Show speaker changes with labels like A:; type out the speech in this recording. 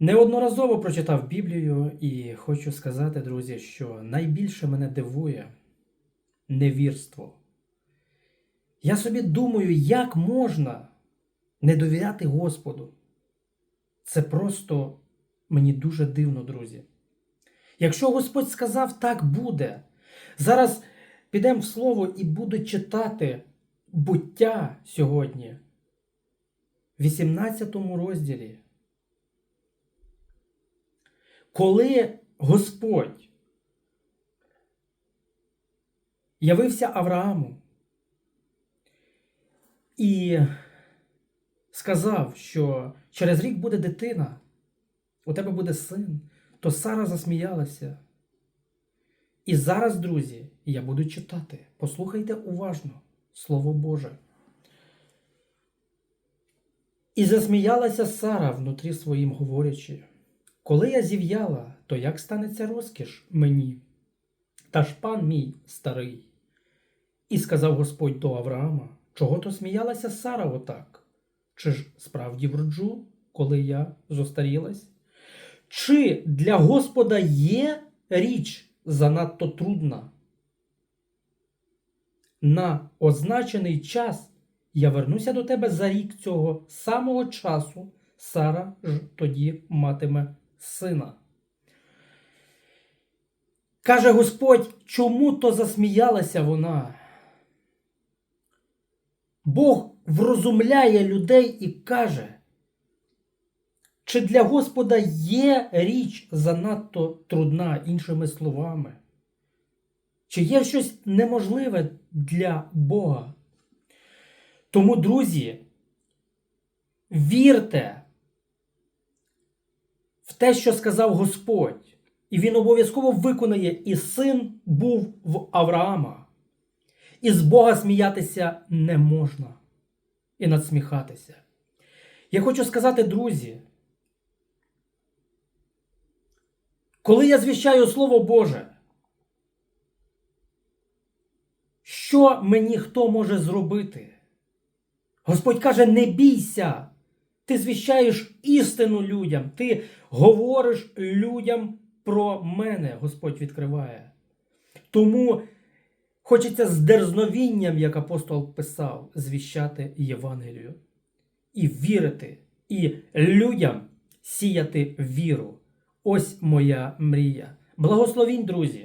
A: Неодноразово прочитав Біблію і хочу сказати, друзі, що найбільше мене дивує невірство. Я собі думаю, як можна не довіряти Господу. Це просто мені дуже дивно, друзі. Якщо Господь сказав, так буде. Зараз підемо в слово і буду читати буття сьогодні, в 18 розділі. Коли Господь явився Аврааму і сказав, що через рік буде дитина, у тебе буде син, то Сара засміялася. І зараз, друзі, я буду читати. Послухайте уважно Слово Боже. І засміялася Сара внутрі своїм, говорячи. Коли я зів'яла, то як станеться розкіш мені? Та ж пан мій старий. І сказав Господь до Авраама, чого то сміялася Сара отак? Чи ж справді вроджу, коли я зостарілась? Чи для Господа є річ занадто трудна? На означений час я вернуся до тебе за рік цього самого часу, Сара ж тоді матиме сина. Каже Господь, чому то засміялася вона? Бог врозумляє людей і каже, чи для Господа є річ занадто трудна, іншими словами? Чи є щось неможливе для Бога? Тому, друзі, вірте те, що сказав Господь, і він обов'язково виконає, і син був в Авраама. І з Бога сміятися не можна і надсміхатися. Я хочу сказати, друзі, коли я звіщаю Слово Боже, що мені хто може зробити? Господь каже: не бійся, ти звіщаєш істину людям, ти говориш людям про мене, Господь відкриває. Тому хочеться з дерзновінням, як апостол писав, звіщати Євангелію і вірити, і людям сіяти віру. Ось моя мрія. Благословінь, друзі!